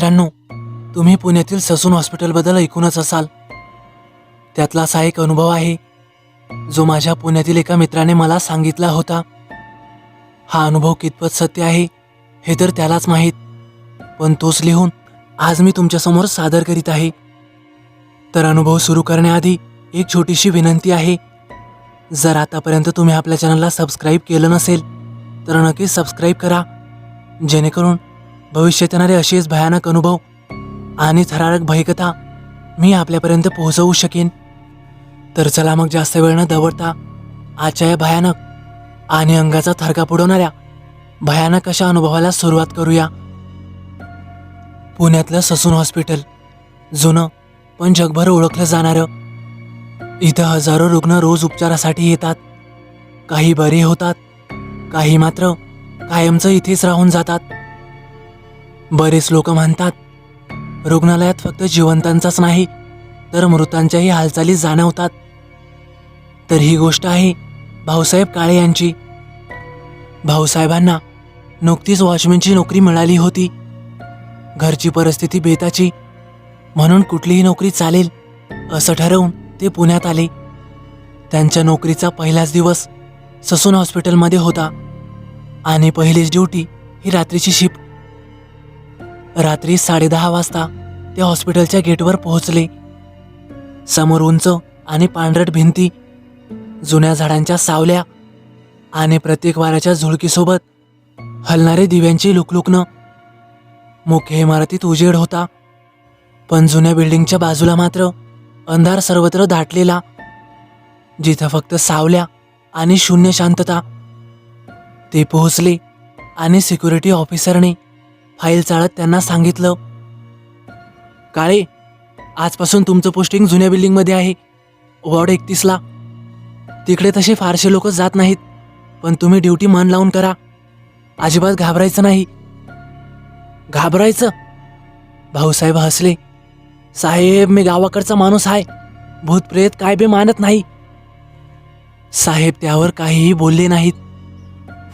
मित्रांनो तुम्ही पुण्यातील ससून हॉस्पिटलबद्दल ऐकूनच असाल. त्यातला असा एक अनुभव आहे जो माझ्या पुण्यातील एका मित्राने मला सांगितला होता. हा अनुभव कितपत सत्य आहे हे तर त्यालाच माहीत पण तोच लिहून आज मी तुमच्यासमोर सादर करीत आहे. तर अनुभव सुरू करण्याआधी एक छोटीशी विनंती आहे जर आतापर्यंत तुम्ही आपल्या चॅनलला सबस्क्राईब केलं नसेल तर नक्कीच सबस्क्राईब करा जेणेकरून भविष्यात येणारे असेच भयानक अनुभव आणि थरारक भयकथा मी आपल्यापर्यंत पोहोचवू शकेन. तर चला मग जास्त वेळ न दवडता आजच्या या भयानक आणि अंगाचा थरका पुडवणाऱ्या भयानक अशा अनुभवाला सुरुवात करूया. पुण्यातलं ससून हॉस्पिटल जुनं पण जगभर ओळखलं जाणारं. इथं हजारो रुग्ण रोज उपचारासाठी येतात. काही बरे होतात काही मात्र कायमचं इथेच राहून जातात. बरेच लोक म्हणतात रुग्णालयात फक्त जिवंतांचाच नाही तर मृतांच्याही हालचाली जाणवतात. तर ही गोष्ट आहे भाऊसाहेब काळे यांची. भाऊसाहेबांना नुकतीच वॉचमॅनची नोकरी मिळाली होती. घरची परिस्थिती बेताची म्हणून कुठलीही नोकरी चालेल असं ठरवून ते पुण्यात आले. त्यांच्या नोकरीचा पहिलाच दिवस ससून हॉस्पिटलमध्ये होता. आणि पहिलीच ड्युटी ही रात्रीची शिफ्ट. रात्री साडेदहा वाजता ते हॉस्पिटलच्या गेटवर पोहोचले. समोर उंच आणि पांढरट भिंती जुन्या झाडांच्या सावल्या आणि प्रत्येक वाऱ्याच्या झुळकीसोबत हलणारे दिव्यांची लुकलुकणं. मुख्य इमारतीत उजेड होता पण जुन्या बिल्डिंगच्या बाजूला मात्र अंधार सर्वत्र दाटलेला जिथं फक्त सावल्या आणि शून्य शांतता. ते पोहोचले आणि सिक्युरिटी ऑफिसरने फाईल चाळत त्यांना सांगितलं काळे आजपासून तुमचं पोस्टिंग जुन्या बिल्डिंगमध्ये आहे. वॉर्ड एकतीसला. तिकडे तसे फारसे लोक जात नाहीत पण तुम्ही ड्युटी मन लावून करा. अजिबात घाबरायचं नाही. घाबरायचं? भाऊसाहेब हसले. साहेब मी गावाकडचा माणूस आहे. भूतप्रेत काय बे मानत नाही. साहेब त्यावर काहीही बोलले नाहीत.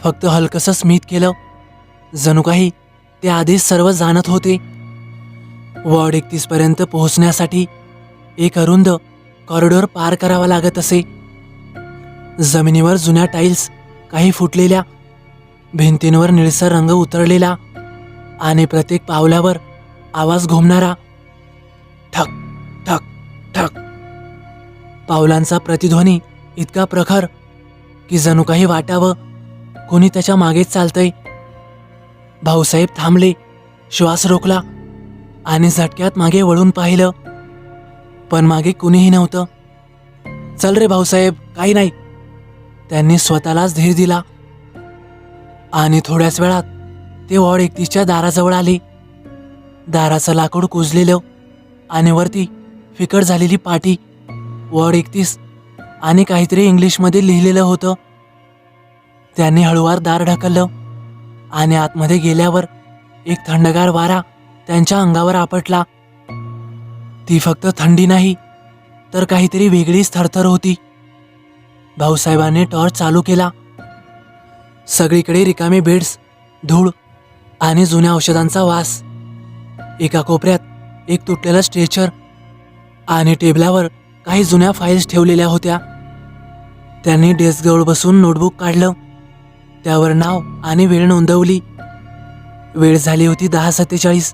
फक्त हलकसं स्मित केलं. जणू काही ते आधीच सर्व जाणत होते. वॉर्ड एकतीस पर्यंत पोहोचण्यासाठी एक अरुंद कॉरिडॉर पार करावा लागत असे. जमिनीवर जुन्या टाईल्स काही फुटलेल्या भिंतींवर निळसर रंग उतरलेला आणि प्रत्येक पावलावर आवाज घुमणारा. ठक ठक ठक. पावलांचा प्रतिध्वनी इतका प्रखर की जणू काही वाटावं. कोणी त्याच्या मागेच चालतंय. भाऊसाहेब थांबले. श्वास रोखला आणि झटक्यात मागे वळून पाहिलं. पण मागे कुणीही नव्हतं. चल रे भाऊसाहेब काही नाही. त्यांनी स्वतःलाच धीर दिला. आणि थोड्याच वेळात ते वॉर्ड एकतीसच्या दाराजवळ आले. दाराचं लाकूड कुजलेलं आणि वरती फिकट झालेली पाटी वॉर्ड एकतीस आणि काहीतरी इंग्लिशमध्ये लिहिलेलं होतं. त्यांनी हळूवार दार ढकललं. आणि आतमध्ये गेल्यावर एक थंडगार वारा त्यांच्या अंगावर आपटला. ती फक्त थंडी नाही तर काहीतरी वेगळीच थरथर होती. भाऊसाहेबांनी टॉर्च चालू केला. सगळीकडे रिकामे बेड्स धूळ आणि जुन्या औषधांचा वास. एका कोपऱ्यात एक तुटलेला स्ट्रेचर आणि टेबलावर काही जुन्या फाईल्स ठेवलेल्या होत्या. त्यांनी डेस्कजवळ बसून नोटबुक काढलं. त्यावर नाव आणि वेळ नोंदवली. वेळ झाली होती दहा सत्तेचाळीस.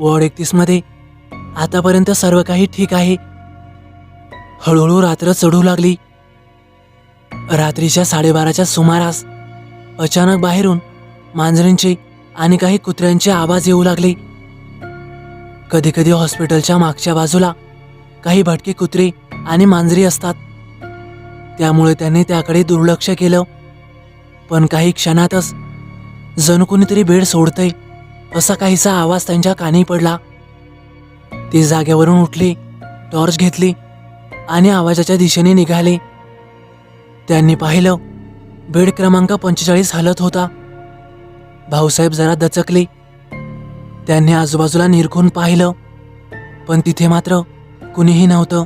वॉर्ड एकतीसमध्ये आतापर्यंत सर्व काही ठीक आहे. हळूहळू रात्र चढू लागली. रात्रीच्या साडेबाराच्या सुमारास अचानक बाहेरून मांजरींचे आणि काही कुत्र्यांचे आवाज येऊ लागले. कधीकधी हॉस्पिटलच्या मागच्या बाजूला काही भटके कुत्रे आणि मांजरी असतात. त्यामुळे त्यांनी त्याकडे दुर्लक्ष केलं. पण काही क्षणातच जणू कोणीतरी बेड सोडतंय असा काहीसा आवाज त्यांच्या कानी पडला. ते जाग्यावरून उठले टॉर्च घेतली आणि आवाजाच्या दिशेने निघाले. त्यांनी पाहिलं बेड क्रमांक पंचेचाळीस हलत होता. भाऊसाहेब जरा दचकले. त्यांनी आजूबाजूला निरखून पाहिलं पण तिथे मात्र कुणीही नव्हतं.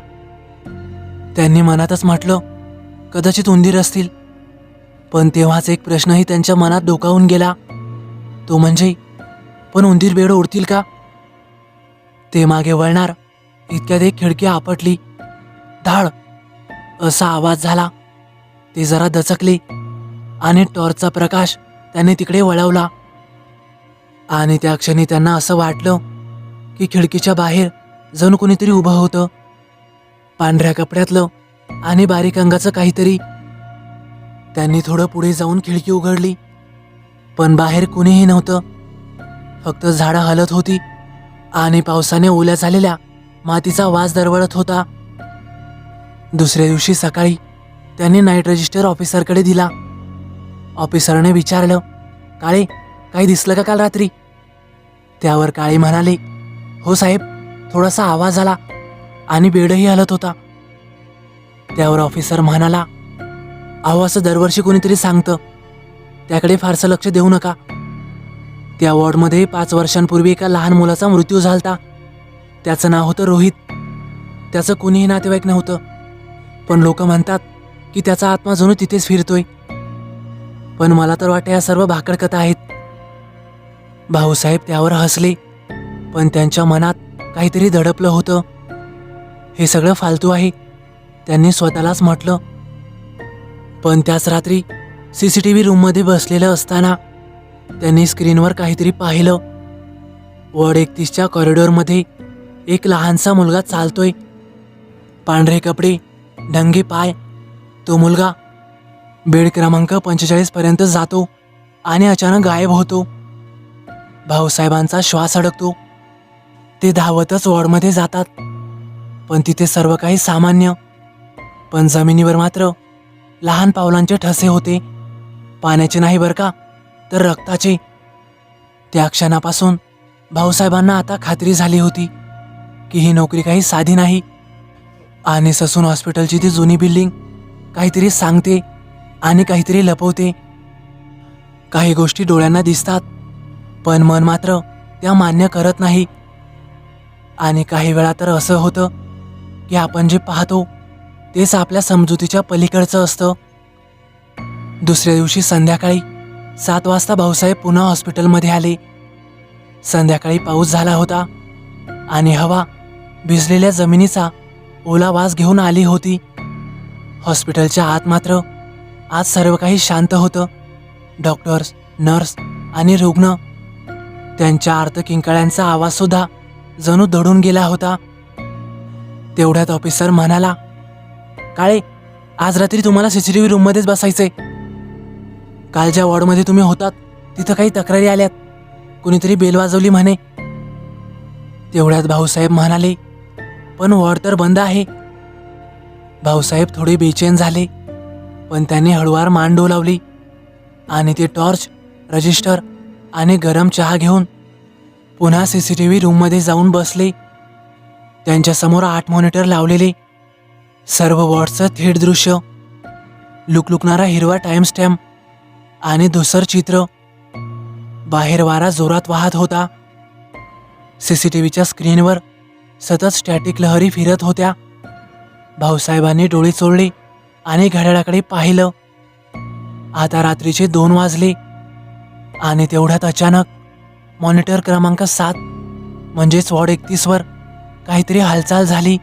त्यांनी मनातच म्हटलं कदाचित उंदीर असतील. पण तेव्हाच एक प्रश्नही त्यांच्या मनात डोकावून गेला. तो म्हणजे पण उंदीर बेड ओढतील का? ते मागे वळणार. इतक्यात एक खिडकी आपटली. धाड. असा आवाज झाला. ते जरा दचकले आणि टॉर्चचा प्रकाश त्याने तिकडे वळवला. आणि त्या क्षणी त्यांना असं वाटलं की खिडकीच्या बाहेर जणू कोणीतरी उभं होतं. पांढऱ्या कपड्यातलं आणि बारीक अंगाचं काहीतरी त्यांनी थोडं पुढे जाऊन खिडकी उघडली. पण बाहेर कुणीही नव्हतं. फक्त झाडं हलत होती आणि पावसाने ओल्या झालेल्या मातीचा वास दरवळत होता. दुसऱ्या दिवशी सकाळी त्यांनी नाईट रजिस्टर ऑफिसरकडे दिला. ऑफिसरने विचारलं काळे काही दिसलं का काल रात्री? त्यावर काळे म्हणाले हो साहेब थोडासा आवाज आला आणि बेडही हलत होता. त्यावर ऑफिसर म्हणाला अहो असं दरवर्षी कोणीतरी सांगतं. त्याकडे फारसं लक्ष देऊ नका. त्या वॉर्डमध्ये पाच वर्षांपूर्वी एका लहान मुलाचा मृत्यू झालता. त्याचं नाव होतं रोहित. त्याचं कुणीही नातेवाईक नव्हतं. पण लोक म्हणतात की त्याचा आत्मा जणू तिथेच फिरतोय. पण मला तर वाटतं या सर्व भाकड कथा आहेत. भाऊसाहेब त्यावर हसले पण त्यांच्या मनात काहीतरी दडपलं होतं. हे सगळं फालतू आहे. त्यांनी स्वतःलाच म्हटलं पण त्याच रात्री सी सी टी व्ही रूममध्ये बसलेलं असताना त्यांनी स्क्रीनवर काहीतरी पाहिलं. वॉर्ड एकतीसच्या कॉरिडॉरमध्ये एक लहानसा मुलगा चालतोय. पांढरे कपडे ढंगे पाय तो मुलगा बेड क्रमांक पंचेचाळीसपर्यंत जातो आणि अचानक गायब होतो. भाऊसाहेबांचा श्वास अडकतो. ते धावतच वॉर्डमध्ये जातात. पण तिथे सर्व काही सामान्य. पण जमिनीवर मात्र लहान पावलांचे ठसे होते. पाण्याचे नाही बरं का? तर रक्ताचे. त्या क्षणापासून भाऊसाहेबांना आता खात्री झाली होती की ही नोकरी काही साधी नाही. आणि ससून हॉस्पिटलची ती जुनी बिल्डिंग काहीतरी सांगते आणि काहीतरी लपवते. काही गोष्टी डोळ्यांना दिसतात पण मन मात्र त्या मान्य करत नाही. आणि काही वेळा तर असं होतं की आपण जे पाहतो तेच आपल्या समजुतीच्या पलीकडचं असतं. दुसऱ्या दिवशी संध्याकाळी सात वाजता भाऊसाहेब पुन्हा हॉस्पिटलमध्ये आले. संध्याकाळी पाऊस झाला होता आणि हवा भिजलेल्या जमिनीचा ओला वास घेऊन आली होती. हॉस्पिटलच्या आत मात्र आज सर्व काही शांत होतं. डॉक्टर्स नर्स आणि रुग्ण. त्यांच्या आर्तकिंकाळ्यांचा आवाजसुद्धा जणू दडून गेला होता. तेवढ्यात ऑफिसर म्हणाला काळे आज रात्री तुम्हाला सीसीटीव्ही रूममध्येच बसायचंय. काल ज्या वॉर्डमध्ये तुम्ही होतात तिथं काही तक्रारी आल्यात. कुणीतरी बेल वाजवली म्हणे. तेवढ्यात भाऊसाहेब म्हणाले पण वॉर्ड तर बंद आहे. भाऊसाहेब थोडे बेचैन झाले पण त्यांनी हळुवार मान डोलावली. आणि ते टॉर्च रजिस्टर आणि गरम चहा घेऊन पुन्हा सी सी टी व्ही रूममध्ये जाऊन बसले. त्यांच्यासमोर आठ मॉनिटर लावलेले. सर्व वॉर्डचं थेट दृश्य. लुकलुकणारा हिरवा टाइम स्टॅम्प आणि धुसर चित्र. बाहेर वारा जोरात वाहत होता. सी सी टी व्हीच्या स्क्रीनवर सतत स्टॅटिक लहरी फिरत होत्या. भाऊसाहेबांनी डोळे चोळले आणि घड्याळाकडे पाहिलं. आता रात्रीचे दोन वाजले आणि तेवढ्यात अचानक मॉनिटर क्रमांक सात म्हणजेच वॉर्ड एकतीसवर काहीतरी हालचाल झाली.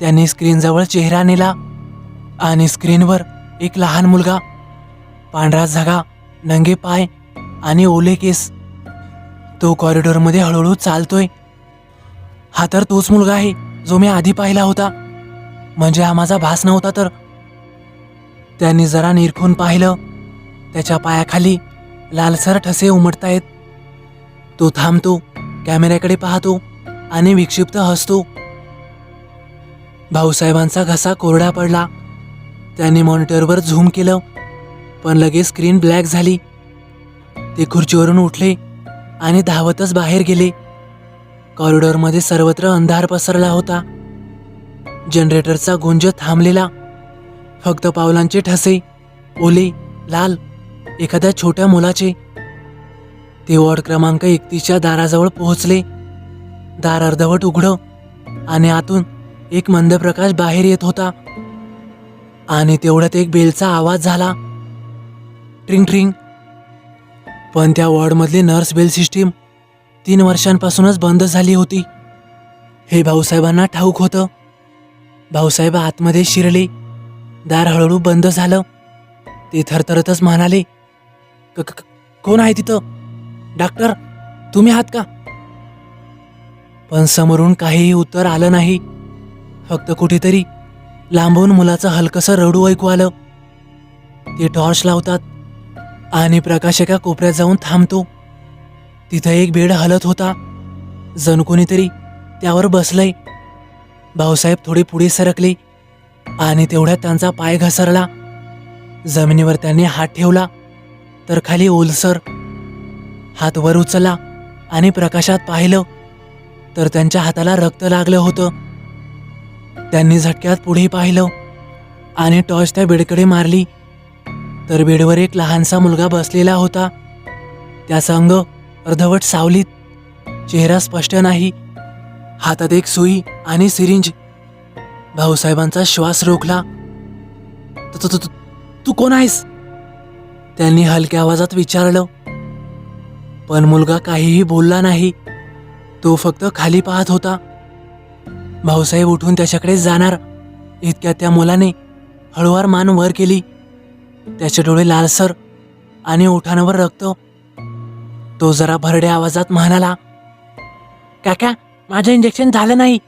त्यांनी स्क्रीनजवळ चेहरा नेला आणि स्क्रीनवर एक लहान मुलगा पांढरा झगा नंगे पाय आणि ओले केस. तो कॉरिडॉरमध्ये हळूहळू चालतोय. हा तर तोच मुलगा आहे जो मी आधी पाहिला होता. म्हणजे हा माझा भास नव्हता तर. त्यांनी जरा निरखून पाहिलं. त्याच्या पायाखाली लालसर ठसे उमटतायत. तो थांबतो कॅमेऱ्याकडे पाहतो आणि विक्षिप्त हसतो. भाऊसाहेबांचा घसा कोरडा पडला. त्यांनी मॉनिटरवर झूम केलं पण लगेच स्क्रीन ब्लॅक झाली. ते खुर्चीवरून उठले आणि धावतच बाहेर गेले. कॉरिडॉरमध्ये सर्वत्र अंधार पसरला होता. जनरेटरचा गुंज थांबलेला. फक्त पावलांचे ठसे ओले लाल एखाद्या छोट्या मुलाचे. ते वॉर्ड क्रमांक एकतीसच्या दाराजवळ पोहोचले. दार अर्धवट उघडं आणि आतून एक मंद प्रकाश बाहेर येत होता. आणि तेवढ्यात एक बेलचा आवाज झाला. ट्रिंग ट्रिंग. पण त्या वॉर्डमधली नर्स बेल सिस्टीम तीन वर्षांपासूनच बंद झाली होती. हे भाऊसाहेबांना ठाऊक होतं. भाऊसाहेब आतमध्ये शिरले. दार हळूहळू बंद झालं. ते थरथरतच म्हणाले "क- कोण आहे तिथं? डॉक्टर तुम्ही आहात का? पण समोरून काहीही उत्तर आलं नाही. फक्त कुठेतरी लांबून मुलाचं हलकसं रडू ऐकू आलं. ते टॉर्च लावतात आणि प्रकाश एका कोपऱ्यात जाऊन थांबतो. तिथं एक बेड हलत होता. जणू कोणीतरी त्यावर बसलंय. भाऊसाहेब थोडे पुढे सरकले आणि तेवढ्यात त्यांचा पाय घसरला. जमिनीवर त्यांनी हात ठेवला तर खाली ओलसर. हात वर उचलला आणि प्रकाशात पाहिलं तर त्यांच्या हाताला रक्त लागलं होतं. त्यांनी झटक्यात पुढे पाहिलं आणि टॉर्च त्या बेडकडे मारली. तर बेडवर एक लहानसा मुलगा बसलेला होता. त्याचा अंग अर्धवट सावलीत चेहरा स्पष्ट नाही हातात एक सुई आणि सिरिंज. भाऊसाहेबांचा श्वास रोखला. "तू- तू- तू- तू कोण आहेस? त्यांनी हलक्या आवाजात विचारलं. पण मुलगा काहीही बोलला नाही. तो फक्त खाली पाहत होता. भाऊसाहेब उठून त्याच्याकडे जाणार. इतक्यात त्या मुलाने हळूवार मान वर केली. त्याचे डोळे लालसर आणि ओठांवर रक्त. तो जरा भरड्या आवाजात म्हणाला काका माझं इंजेक्शन झालं नाही.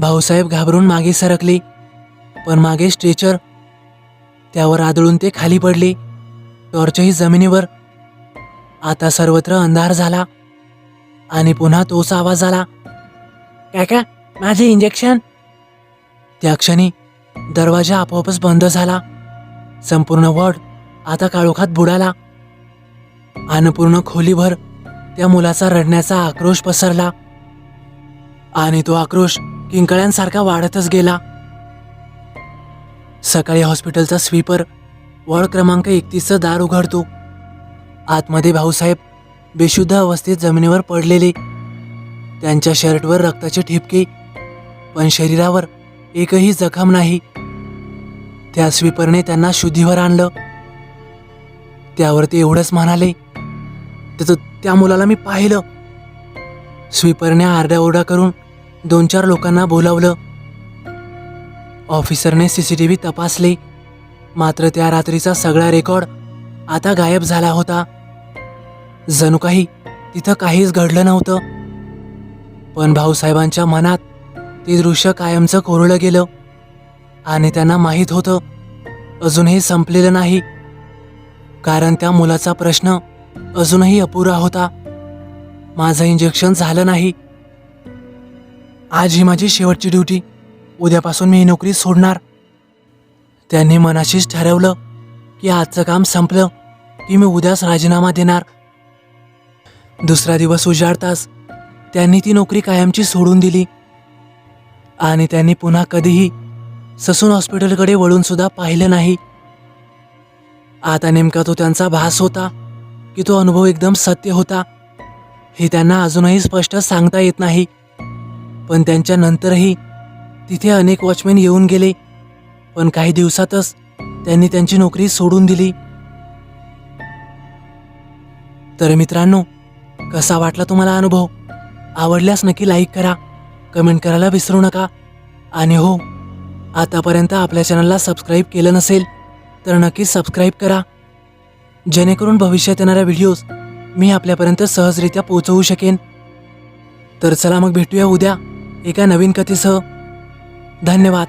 भाऊसाहेब घाबरून मागे सरकले पण मागे स्ट्रेचर. त्यावर आदळून ते खाली पडले. टॉर्चही जमिनीवर. आता सर्वत्र अंधार झाला आणि पुन्हा तोच आवाज आला काका माझे इंजेक्शन त्या क्षणी दरवाजा आपोआपच बंद झाला. संपूर्ण वॉर्ड आता काळोखात बुडाला. अन्नपूर्ण खोलीभर त्या मुलाचा रडण्याचा आक्रोश पसरला. आणि तो आक्रोश किंकाळ्यांसारखा वाढतच गेला. सकाळी हॉस्पिटलचा स्वीपर वॉर्ड क्रमांक एकतीसचं दार उघडतो. आतमध्ये भाऊसाहेब बेशुद्ध अवस्थेत जमिनीवर पडलेले. त्यांच्या शर्टवर रक्ताचे ठिपके पण शरीरावर एकही जखम नाही. त्या स्वीपरने त्यांना शुद्धीवर आणलं. त्यावर ते एवढंच म्हणाले त्याचं त्या मुलाला मी पाहिलं. स्वीपरने आरडाओरडा करून दोन चार लोकांना बोलावलं. ऑफिसरने सी सी टी व्ही तपासले. मात्र त्या रात्रीचा सगळा रेकॉर्ड आता गायब झाला होता. जणू काही तिथं काहीच घडलं नव्हतं. पण भाऊसाहेबांच्या मनात ते दृश्य कायमचं कोरलं गेलं. आणि त्यांना माहीत होतं अजूनही संपलेलं नाही. कारण त्या मुलाचा प्रश्न अजूनही अपुरा होता. माझं इंजेक्शन झालं नाही. आज ही माझी शेवटची ड्युटी उद्यापासून मी ही नोकरी सोडणार. त्यांनी मनाशीच ठरवलं की आजचं काम संपलं की मी उद्याच राजीनामा देणार. दुसरा दिवस उजाडताच त्यांनी ती नोकरी कायमची सोडून दिली. आणि त्यांनी पुन्हा कधीही ससून हॉस्पिटलकडे वळून सुद्धा पाहिलं नाही. आता नेमका तो त्यांचा भास होता की तो अनुभव एकदम सत्य होता हे त्यांना अजूनही स्पष्ट सांगता येत नाही. पण त्यांच्या नंतरही तिथे अनेक वॉचमॅन येऊन गेले पण काही दिवसातच त्यांनी त्यांची नोकरी सोडून दिली. तर मित्रांनो कसा वाटला तुम्हाला अनुभव? आवडल्यास नक्की लाईक करा. कमेंट करायला विसरू नका. आणि हो आतापर्यंत आपल्या चॅनलला सबस्क्राईब केलं नसेल तर नक्की सबस्क्राईब करा. जेणेकरून भविष्यात येणाऱ्या व्हिडिओज मी आपल्यापर्यंत सहजरित्या पोहोचवू शकेन. तर चला मग भेटूया उद्या एका नवीन कथेसह. धन्यवाद.